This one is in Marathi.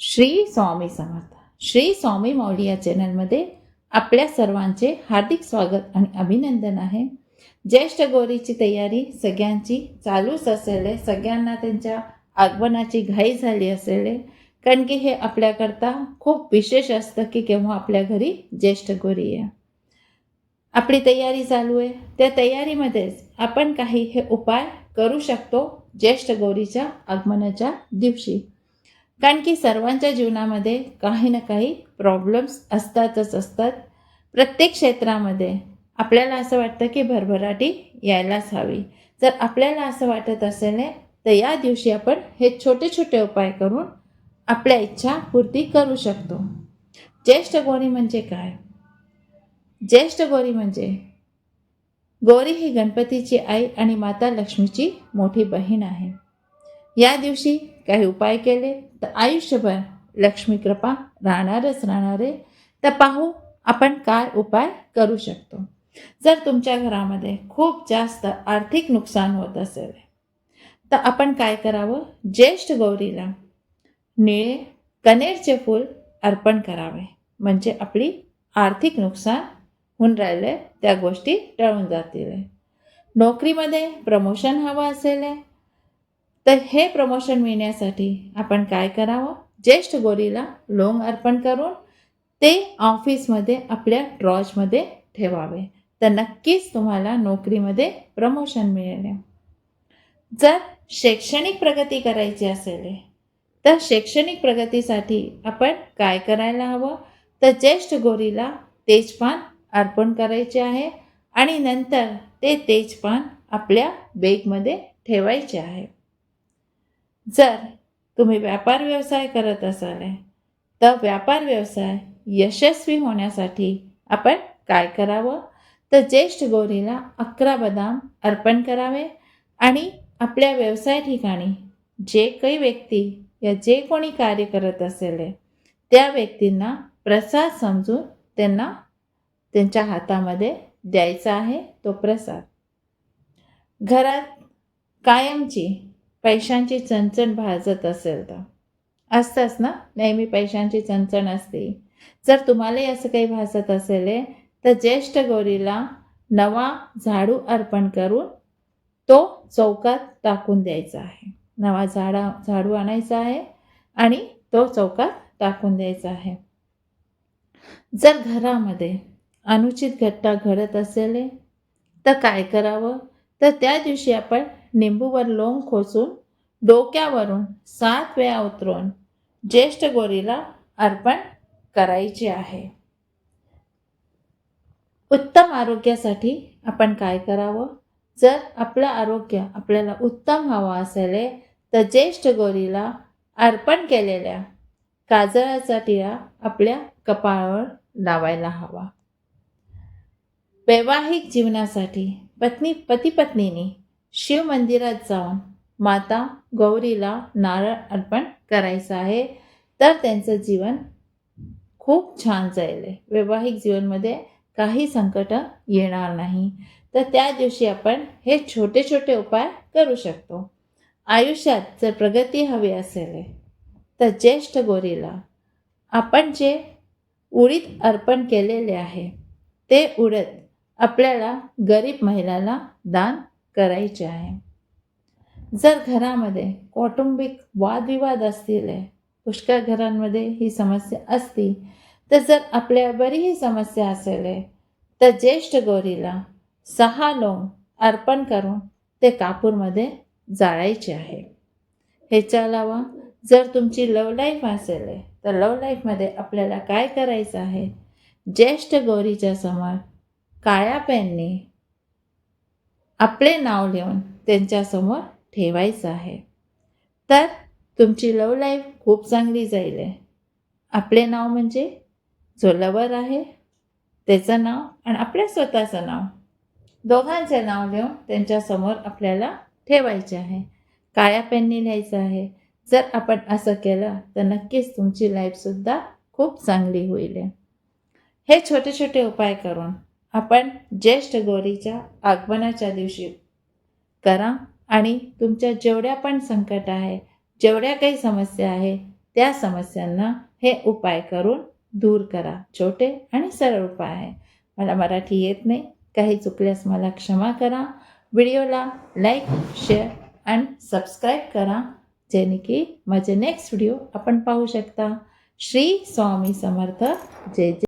श्री स्वामी समर्थ. श्री स्वामी मौली या चॅनलमध्ये आपल्या सर्वांचे हार्दिक स्वागत आणि अभिनंदन आहे. ज्येष्ठ गौरीची तयारी सगळ्यांची चालूच असेल आहे. सगळ्यांना त्यांच्या आगमनाची घाई झाली असेल कारण की हे आपल्याकरता खूप विशेष असतं की केव्हा आपल्या घरी ज्येष्ठ गौरी आहे आपली तयारी चालू आहे. त्या तयारीमध्येच आपण काही हे उपाय करू शकतो ज्येष्ठ गौरीच्या आगमनाच्या दिवशी. कारण की सर्वांच्या जीवनामध्ये काही ना काही प्रॉब्लेम्स असतातच असतात. प्रत्येक क्षेत्रामध्ये आपल्याला असं वाटतं की भरभराटी यायलाच हवी. जर आपल्याला असं वाटत असेल तर या दिवशी आपण हे छोटे छोटे उपाय करून आपल्या इच्छा पूर्ती करू शकतो. ज्येष्ठ गौरी म्हणजे काय? ज्येष्ठ गौरी म्हणजे गौरी ही गणपतीची आई आणि माता लक्ष्मीची मोठी बहीण आहे. या दिवशी काही उपाय केले तर आयुष्यभर लक्ष्मी कृपा राहणारच राहणार आहे. तर पाहू आपण काय उपाय करू शकतो. जर तुमच्या घरामध्ये खूप जास्त आर्थिक नुकसान होत असेल तर आपण काय करावं? ज्येष्ठ गौरीला निळे कनेरचे फूल अर्पण करावे. म्हणजे आपली आर्थिक नुकसान होऊन राहिले त्या गोष्टी टळून जातील. नोकरीमध्ये प्रमोशन हवं असेल तर हे प्रमोशन मिळण्यासाठी आपण काय करावं? ज्येष्ठ गोरीला लोंग अर्पण करून ते ऑफिसमध्ये आपल्या ड्रॉजमध्ये ठेवावे. तर नक्कीच तुम्हाला नोकरीमध्ये प्रमोशन मिळेल. जर शैक्षणिक प्रगती करायची असेल तर शैक्षणिक प्रगतीसाठी आपण काय करायला हवं? तर ज्येष्ठ गोरीला तेजपान अर्पण करायचे आहे आणि नंतर ते तेजपान आपल्या बेगमध्ये ठेवायचे आहे. जर तुम्ही व्यापार व्यवसाय करत असाल तर व्यापार व्यवसाय यशस्वी होण्यासाठी आपण काय करावं? तर ज्येष्ठ गौरीला अकरा बदाम अर्पण करावे आणि आपल्या व्यवसाय ठिकाणी जे काही व्यक्ती या जे कोणी कार्य करत असेल त्या व्यक्तींना प्रसाद समजून त्यांना त्यांच्या हातामध्ये द्यायचा आहे तो प्रसाद. घरात कायमची पैशांची चणचण भाजत असेल तर. असतंच ना? नेहमी पैशांची चणचण असते. जर तुम्हालाही असं काही भासत असेल तर ज्येष्ठ गौरीला नवा झाडू अर्पण करून तो चौकात टाकून द्यायचा आहे. नवा झाडा झाडू आणायचा आहे आणि तो चौकात टाकून द्यायचा आहे. जर घरामध्ये अनुचित घटना घडत असेल तर काय करावं? तर त्या दिवशी आपण निंबूवर लोंग खोचून डोक्यावरून सात वेळा उतरून ज्येष्ठ गोरीला अर्पण करायचे आहे. उत्तम आरोग्यासाठी आपण काय करावं? जर आपलं आरोग्य आपल्याला उत्तम हवं असेल तर ज्येष्ठ गोरीला अर्पण केलेल्या काजळाचा टिळा आपल्या कपाळावर लावायला हवा. वैवाहिक जीवनासाठी पत्नी पती शिव मंदिरात जाऊन माता गौरीला नारळ अर्पण करायचं आहे. तर त्यांचं जीवन खूप छान जाईल. वैवाहिक जीवनमध्ये काही संकट येणार नाही. तर त्या दिवशी आपण हे छोटे छोटे उपाय करू शकतो. आयुष्यात जर प्रगती हवी असेल तर ज्येष्ठ गोरीला आपण जे उडीद अर्पण केलेले आहे ते उडत आपल्याला गरीब महिलाला दान करायचे आहे. जर घरामध्ये कौटुंबिक वादविवाद असतील पुष्कळ घरांमध्ये ही समस्या असती तर जर आपल्या ही समस्या असेल तर ज्येष्ठ गौरीला सहा लोंग अर्पण करून ते कापूरमध्ये जाळायचे आहे. ह्याच्या अलावा जर तुमची लव लाईफ असेल तर लव लाईफमध्ये आपल्याला काय करायचं आहे? ज्येष्ठ गौरीच्या समोर काळ्या पेननी आपले नाव लिहून त्यांच्यासमोर ठेवायचं आहे. तर तुमची लव लाईफ खूप चांगली जाईल आपले नाव म्हणजे जो लवर आहे. त्याचं नाव आणि आपल्या स्वतःचं नाव. दोघांचे नाव लिहून त्यांच्यासमोर आपल्याला ठेवायचे आहे. काळ्या पेनने लिहायचं आहे. जर आपण असं केलं तर नक्कीच तुमची लाईफसुद्धा खूप चांगली होईल हे छोटे छोटे उपाय करून आपण ज्येष्ठ गौरीच्या आगमनाच्या दिवशी करा आणि तुमच्या जेवढ्या पण संकट आहे जेवढ्या काही समस्या आहे त्या समस्यांना हे उपाय करून दूर करा. छोटे आणि सरळ उपाय आहे. मला मराठी येत नाही. काही चुकल्यास मला क्षमा करा. व्हिडिओला लाईक शेअर अँड सबस्क्राईब करा जेणे की माझे नेक्स्ट व्हिडिओ आपण पाहू शकता. श्री स्वामी समर्थ. जय जय.